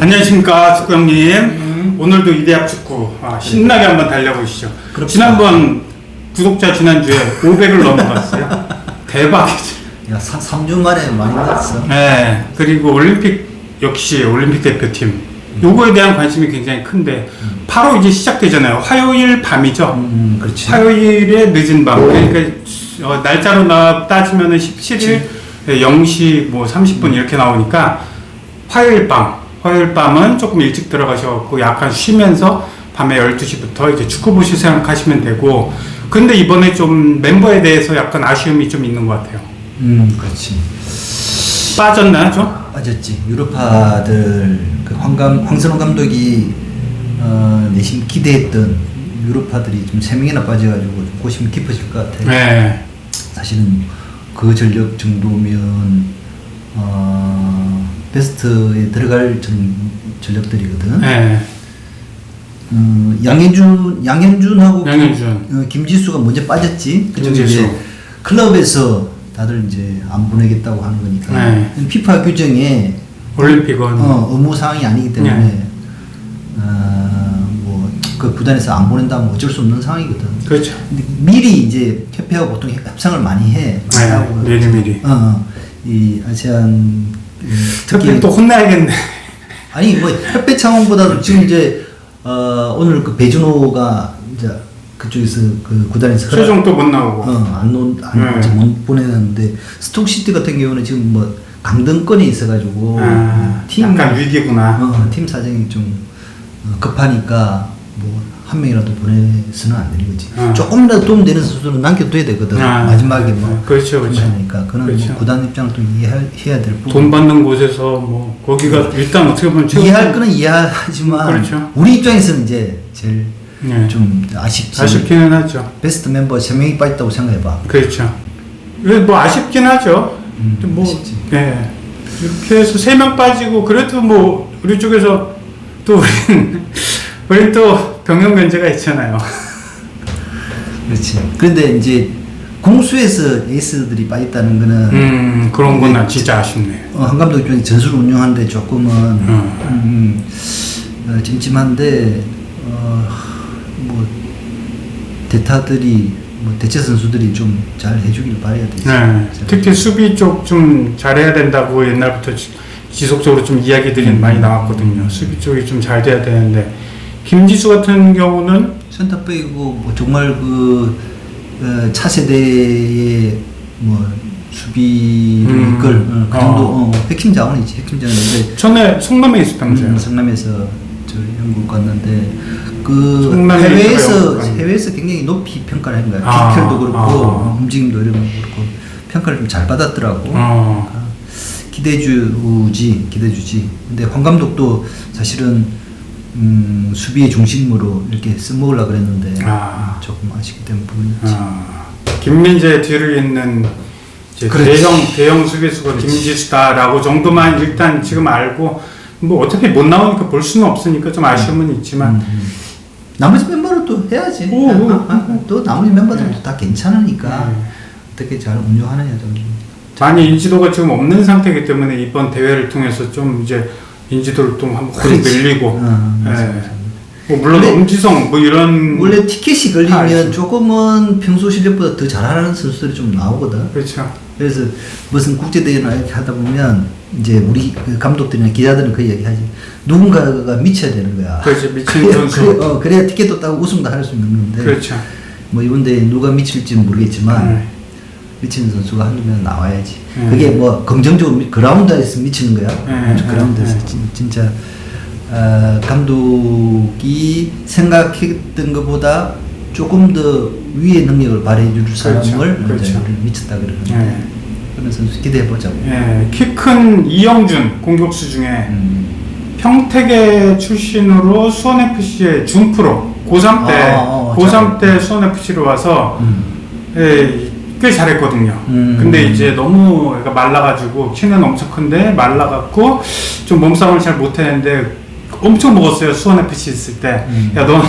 안녕하십니까 축구 형님. 오늘도 이대학 축구 아, 신나게 한번 달려보시죠. 지난번 구독자 지난주에 500을 넘어갔어요. 대박이죠. 야, 3 주 만에 많이 났어. 네, 그리고 올림픽 역시 올림픽 대표팀 요거에 대한 관심이 굉장히 큰데 바로 이제 시작되잖아요. 화요일 밤이죠. 음, 그렇지. 화요일에 늦은 밤. 그러니까 어, 날짜로 나 따지면은 17일 0시 뭐 30분 이렇게 나오니까 화요일 밤. 화요일 밤은 조금 일찍 들어가셔갖고 약간 쉬면서 밤에 12시부터 이제 축구 보실 생각하시면 되고 근데 이번에 좀 멤버에 대해서 약간 아쉬움이 좀 있는 것 같아요. 음, 그렇지. 빠졌나요, 좀? 빠졌지. 유로파들 그 황감 황선홍 감독이 어, 내심 기대했던 유로파들이 좀 세 명이나 빠져가지고 좀 고심이 깊어질 것 같아. 네. 사실은 그 전력 정도면 어, 베스트에 들어갈 전, 전력들이거든. 네. 어, 양현준 양현준하고 양현준. 김, 어, 김지수가 먼저 빠졌지. 그쪽 김지수. 이제 클럽에서 다들 이제 안 보내겠다고 하는 거니까. 네. 피파 규정에 올림픽은 어, 의무 사항이 아니기 때문에 네. 어, 뭐그 구단에서 안 보낸다면 어쩔 수 없는 상황이거든. 그렇죠. 근데 미리 이제 협회하고 보통 협상을 많이 해. 네, 하고 미리 미리. 어, 어, 이 아세안 그 특히 또 혼나야겠네. 아니 뭐 협회 차원보다도 지금 이제 어, 오늘 그 배준호가 이제 그쪽에서 그 구단에서 최종 또 못 나오고. 어안 놓, 안 네. 못 보내는데 스톡시티 같은 경우는 지금 뭐 강등권이 있어가지고 아, 팀 약간 위기구나. 어, 팀 사정이 좀 어, 급하니까 뭐 한 명이라도 보내서는 안 되는 거지. 어. 조금이라도 도움 되는 선수는 남겨둬야 되거든. 아. 마지막에 뭐 그렇죠, 그렇죠. 하니까 그는 그렇죠. 뭐 구단 입장을 또 이해해야 될 부분. 돈 받는 곳에서 뭐 거기가 일단 어떻게 보면 이해할 거는 이해하지만 그렇죠. 우리 입장에서는 이제 제일 네. 좀 아쉽지. 아쉽기는 하죠. 베스트 멤버 3명이 빠졌다고 생각해봐. 그렇죠. 뭐 아쉽긴 하죠. 음, 좀뭐 아쉽지. 예. 이렇게 해서 세 명 빠지고 그래도 뭐 우리 쪽에서 또 우리는 우리 또 병역 면제가 있잖아요. 그렇지. 그런데 이제 공수에서 에이스들이 빠졌다는 거는 음 그런 건난 진짜 아쉽네. 어, 한 감독 입장에 전술을 운영하는데 조금은 음. 음, 어, 찜찜한데 어, 뭐 대타들이 뭐 대체 선수들이 좀 잘 해주길 바라야 되지. 네. 특히 수비 쪽 좀 잘해야 된다고 옛날부터 지- 지속적으로 좀 이야기들이 음. 많이 나왔거든요. 수비 쪽이 좀 잘 돼야 되는데 김지수 같은 경우는 센터백이고 뭐 정말 그 어, 차세대의 뭐 수비를 음. 이끌 어, 그 정도 어. 어, 핵심 자원이지 핵심 자원인데 전에 성남에 있었다면서요. 음, 성남에서 저 영국 갔는데 그 해외에서 갔는데. 해외에서 굉장히 높이 평가를 한 거야. 아, 피지컬도 그렇고 아. 움직임도 이런 거 그렇고 평가를 좀 잘 받았더라고. 어. 아, 기대주지 기대주지. 근데 황 감독도 사실은 음, 수비의 중심으로 이렇게 써먹으려 그랬는데 아. 조금 때문에 부분이지. 아, 김민재 뒤를 잇는 이제 그렇지. 대형 대형 수비수가 김지수다라고 정도만 일단 지금 알고 뭐 어차피 못 나오니까 볼 수는 없으니까 좀 아쉬움은 있지만 음, 음. 나머지 멤버는 또 해야지. 오, 오, 아, 아, 또 나머지 멤버들도 네. 다 괜찮으니까 네. 어떻게 잘 운영하느냐 좀. 많이 인지도가 지금 없는 상태이기 때문에 이번 대회를 통해서 좀 이제 인지도를 좀 한번. 밀리고 어, 맞아, 예. 맞아. 뭐 물론 엄지성 뭐 이런 원래 티켓이. 걸리면 조금은 평소 실력보다 더 잘하는 선수들이 좀 나오거든. 그렇죠 그래서 무슨 국제 대회나 이렇게 하다 보면 이제 우리 그 감독들이나 기자들은 그 얘기하지. 누군가가 미쳐야 되는 거야. 그렇지 미친 그래야- 선수 그래, 어, 그래야 티켓도 따고 우승도 할 수 있는 건데. 그렇죠 뭐 이번 대회 누가 미칠지는 모르겠지만 네. 미치는 선수가 한두 명 나와야지. 음. 그게 뭐 긍정적으로 미- 그라운드에서 미치는 거야. 네, 그라운드에서. 진- 진짜 어, 감독이 생각했던 것보다 조금 더 위의 능력을 발휘해 줄 그렇죠, 사람을 그렇죠. 미쳤다 그러는데 네. 그런 선수 기대해 보자고. 예, 키큰 이영준 공격수 중에 음. 평택의 출신으로 수원FC의 준프로 고3 때 아, 아, 아, 고3 잘. 때 수원FC로 와서 음. 예, 이꽤 잘했거든요. 음. 근데 이제 너무 애가 말라가지고 키는 엄청 큰데 말라갖고 좀 몸싸움을 잘 못했는데 엄청 먹었어요. 수원 FC 있을 때. 음. 야, 너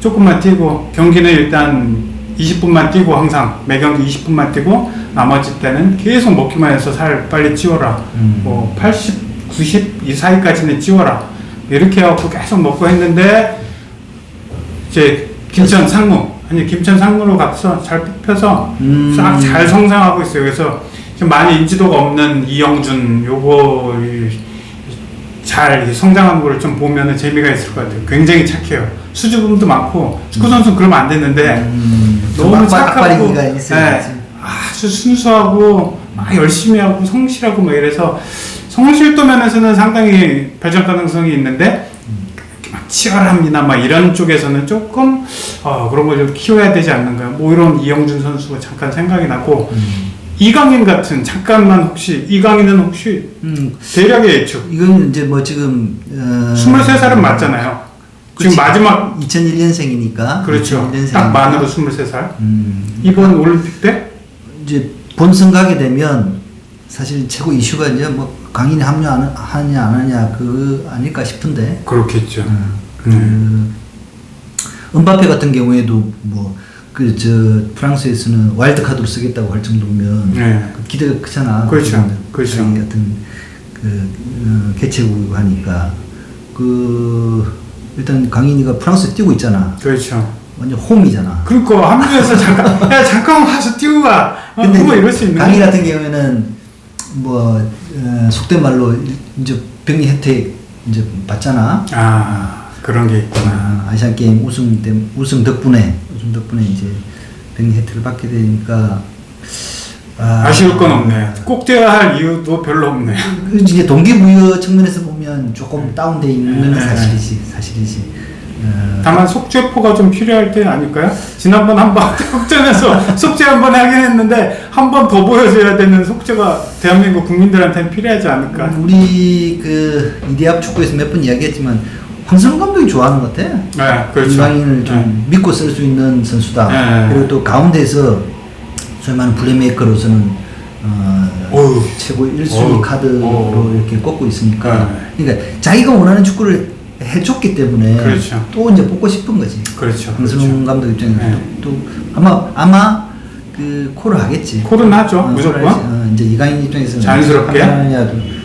조금만 뛰고 경기는 일단 20분만 뛰고 항상 매 경기 20분만 뛰고 나머지 때는 계속 먹기만 해서 살 빨리 찌워라. 음. 뭐 80, 90 이 사이까지는 찌워라. 이렇게 해갖고 계속 먹고 했는데 이제 김천 상무 아니 김천 상무로 가서 잘 뽑혀서 음. 싹잘 성장하고 있어요. 그래서 지금 많이 인지도가 없는 이영준 요거 이- 잘 성장하는 걸 좀 보면은 재미가 있을 것 같아요. 굉장히 착해요. 수줍음도 많고 축구 선수 는 그러면 안 되는데 음, 너무 빡- 착하고. 네, 아주 순수하고 막 열심히 하고 성실하고 막 이래서 성실도 면에서는 상당히 발전 가능성이 있는데 막 치열합니다 막 이런 쪽에서는 조금 어, 그런 걸 좀 키워야 되지 않는가 뭐 이런 이영준 선수가 잠깐 생각이 나고 음. 이강인 같은 잠깐만 혹시 이강인은 혹시 음, 대략의 예측? 이건 이제 뭐 지금 어, 23살은 맞잖아요. 지금 그치. 마지막 2001년생이니까. 그렇죠. 딱 만으로 23살. 음, 이번 올림픽 때? 이제 본선 가게 되면 사실 최고 이슈가 이제 뭐 강인이 합류하느냐 안 하느냐 그 아닐까 싶은데. 그렇겠죠. 어, 그 음. 은바페 같은 경우에도 뭐 그 저 프랑스에서는 와일드 카드로 쓰겠다고 할 정도면 네. 그 기대가 크잖아. 그렇죠. 그 그렇죠. 같은 그 어, 개최국이고 하니까 그 일단 강인이가 프랑스에 뛰고 있잖아. 그렇죠 완전 홈이잖아. 그러니까 합류해서 잠깐 야 잠깐 와서 뛰고 가. 어, 근데 뭐 이럴 수 있는 강인. 같은 경우에는 뭐 어, 속된 말로 이제 병리 혜택 이제 받잖아. 아 그런 게 있구나. 아, 아시안 게임 우승 때 우승 덕분에 우승 덕분에 이제 혜택을 받게 되니까 아, 아쉬울 건 없네. 꼭 뛰어야 할 이유도 별로 없네. 그 이제 동기부여 측면에서 보면 조금 다운돼 있는 건 네. 사실이지 사실이지. 어, 다만 속죄포가 좀 필요할 때 아닐까요? 지난번 한번 흑전에서 속죄 한 번 하긴 했는데 한 번 더 보여줘야 되는 속죄가 대한민국 국민들한테는 필요하지 않을까. 우리 그 이대합 축구에서 몇 번 이야기했지만 황선홍 감독이 좋아하는 것 같아. 네, 그렇죠. 이강인을 좀 네. 믿고 쓸 수 있는 선수다. 네. 그리고 또 가운데서 소위 말하는 플레이메이커로서는 어, 어휴. 최고 1순위 어휴. 카드로 어휴. 이렇게 꼽고 있으니까 네. 그러니까 자기가 원하는 축구를 해줬기 때문에 그렇죠. 또 이제 뽑고 싶은 거지. 그렇죠. 황선홍 감독 입장에서 네. 또, 또 아마 아마 그 콜을 하겠지. 콜은 하죠, 어, 무조건. 어, 이제 이강인 입장에서는 자연스럽게.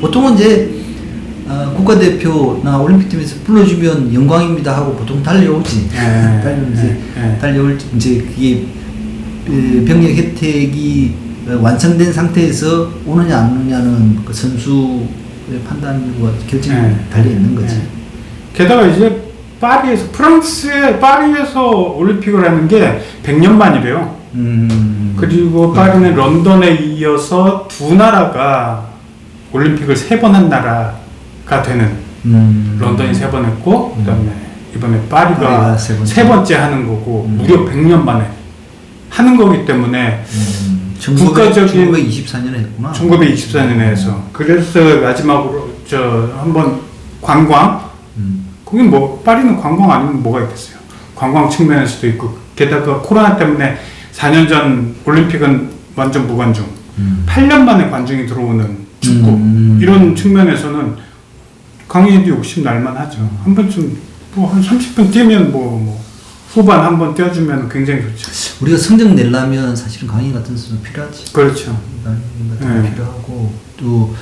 보통은 이제 어, 국가대표나 올림픽팀에서 불러주면 영광입니다 하고 보통 달려오지. 예, 달려오지. 예, 예. 달려올 이제 그게 그 병역 혜택이 어, 완성된 상태에서 오느냐 안 오느냐는 그 선수의 판단과 결정이 예, 달려 있는 거지. 예. 게다가 이제 파리에서 프랑스의 파리에서 올림픽을 하는 게 100년 만이래요. 음. 그리고 파리는 런던에 이어서 두 나라가 올림픽을 세 번 한 나라 가 되는 음. 런던이 세 번 했고 그다음에 이번에 파리가 파리가 세 번째. 세 번째 하는 거고 음. 무려 100년 만에 하는 거기 때문에 음. 국가적인- 1924년에 했구나. 1924년에 해서 그래서 마지막으로 저 한번 관광 음. 거긴 뭐 파리는 관광 아니면 뭐가 있겠어요. 관광 측면에서도 있고 게다가 코로나 때문에 4년 전 올림픽은 완전 무관중. 음. 8년 만에 관중이 들어오는 축구 음. 이런 측면에서는 강인도 욕심 날만 하죠. 한 번쯤 뭐 한 30분 뛰면 뭐, 뭐 후반 한번 뛰어주면 굉장히 좋죠. 우리가 성적 내려면 사실은 강인 같은 선수 필요하지. 그렇죠. 강인 같은 거 네. 필요하고 또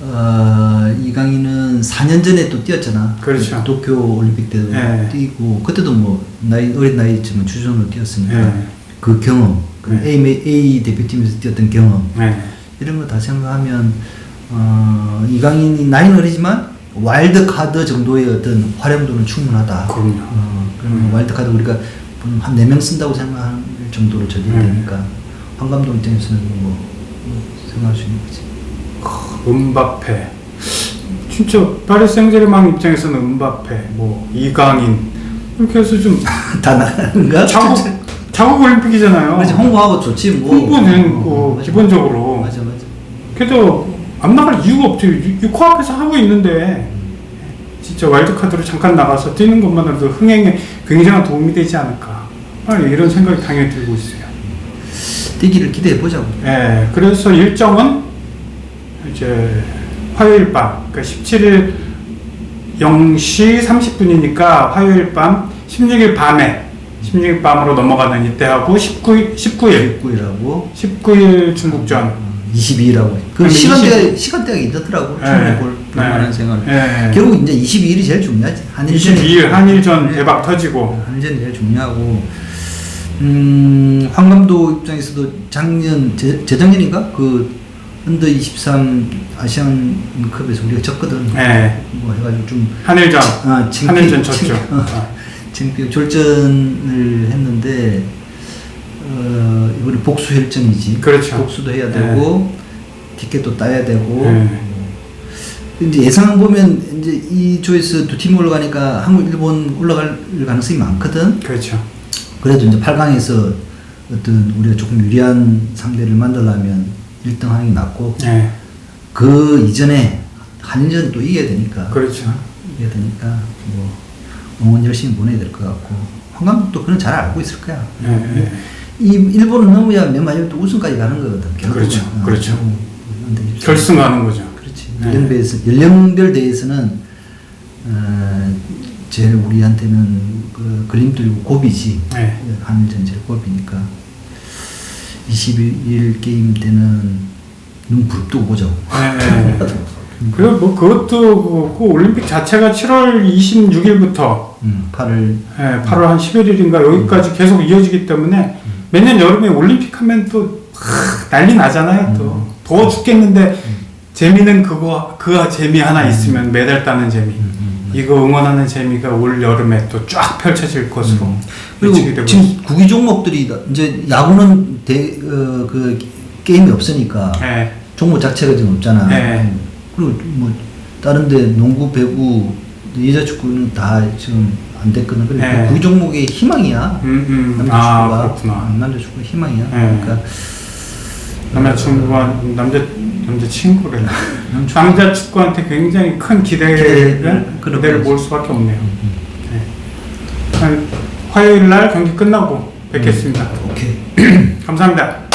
어, 이강인은 4년 전에 또 뛰었잖아. 그렇죠. 도쿄 올림픽 때도 네. 뛰고 그때도 뭐 나이 어린 나이지만 주전으로 뛰었으니까 네. 그 경험, 그 네. A, A 대표팀에서 뛰었던 경험 네. 이런 거 다 생각하면 어, 이강인이 나이는 어리지만 와일드 카드 정도의 어떤 활용도는 충분하다. 그럼요. 어, 그러면 음. 와일드 카드 우리가 한 네 명 쓴다고 생각할 정도로 저기 음. 되니까 황 감독 입장에서는 뭐, 뭐 생각할 수 있는 거지. 은바페 진짜 파리 생제르맹 입장에서는 은바페 뭐 이강인 이렇게 해서 좀 다 나가는가? 자국 자국 올림픽이잖아요. 그렇지 홍보하고 좋지 뭐. 홍보는 어, 뭐 맞아. 기본적으로 맞아 맞아. 그래도 안 나갈 이유가 없죠. 이- 이 코앞에서 하고 있는데 진짜 와일드카드로 잠깐 나가서 뛰는 것만으로도 흥행에 굉장한 도움이 되지 않을까. 빨리 이런 생각이 당연히 들고 있어요. 뛰기를 기대해 보자고. 예, 그래서 일정은 이제 화요일 밤, 그러니까 17일 0시 30분이니까 화요일 밤, 16일 밤에, 16일 밤으로 넘어가는 이때하고 19일, 19일, 19일하고 19일 중국전. 22일하고 그 근데 시간대 시간대가 있더라고. 예, 충분히 볼 볼만한 예, 생활. 예. 결국 이제 22일이 제일 중요하지. 한일전 22일 한일전 네. 대박 터지고. 한일전이 제일 중요하고. 음, 황 감독 입장에서도 작년 재, 재작년인가 그 언더 23 아시안컵에서 우리가 졌거든. 예, 뭐 해가지고 좀 한일전. 아, 한일전 창- 쳤죠. 어, 창피 졸전을 했는데 어, 이번에 복수 혈전이지. 그렇죠. 복수도 해야 되고 티켓도 따야 되고. 네. 이제 예상 보면 이제 이 조에서 두팀 올라가니까 한국, 일본 올라갈 가능성이 많거든. 그렇죠. 그래도 이제 8강에서 어떤 우리가 조금 유리한 상대를 만들려면 1등 하는 게 낫고 예, 그 이전에 한일전 또 이겨야 되니까. 그렇죠. 이겨야 되니까 뭐 응원 열심히 보내야 될 것 같고 황 감독도 그건 잘 알고 있을 거야. 예, 예. 이 일본은 넘어야 맨 마지막에 또 우승까지 가는 거거든. 결국은. 그렇죠, 어, 그렇죠. 결승하는 거죠. 그렇지. 네. 연령대에서 연령별 대회에서는 어, 제일 우리한테는 그 걸림돌이고 고비지. 네. 한일전 제일 고비니까 21일 게임 때는 눈 부릅뜨고 보자. 예, 예. 그리고 뭐 그것도 그 올림픽 자체가 7월 26일부터 음, 8월 예, 8월 한 11일인가 여기까지 계속 이어지기 때문에 매년 여름에 올림픽 하면 또 하, 난리 나잖아요. 또 더워 죽겠는데 재미는 그거 그 재미 하나 있으면 메달 따는 재미. 이거 응원하는 재미가 올 여름에 또 쫙 펼쳐질 것으로 예측이 그리고 되고 지금 구기 종목들이 이제 야구는 대, 어, 그 게임이 없으니까 예, 종목 자체가 지금 없잖아. 네. 그리고 뭐 다른데 농구, 배구, 여자 축구는 다 지금 안 됐거든. 그래 네. 구기 종목의 희망이야. 음, 음, 남자 아 축구가 그렇구나. 남자 축구 희망이야. 네. 그러니까 남자 친구와 남자 남자 친구를 남자 남자 축구한테 굉장히 큰 기대를 기대를. 몰 수밖에 없네요. 네. 한 화요일 날 경기 끝나고 뵙겠습니다. 오케이. 감사합니다.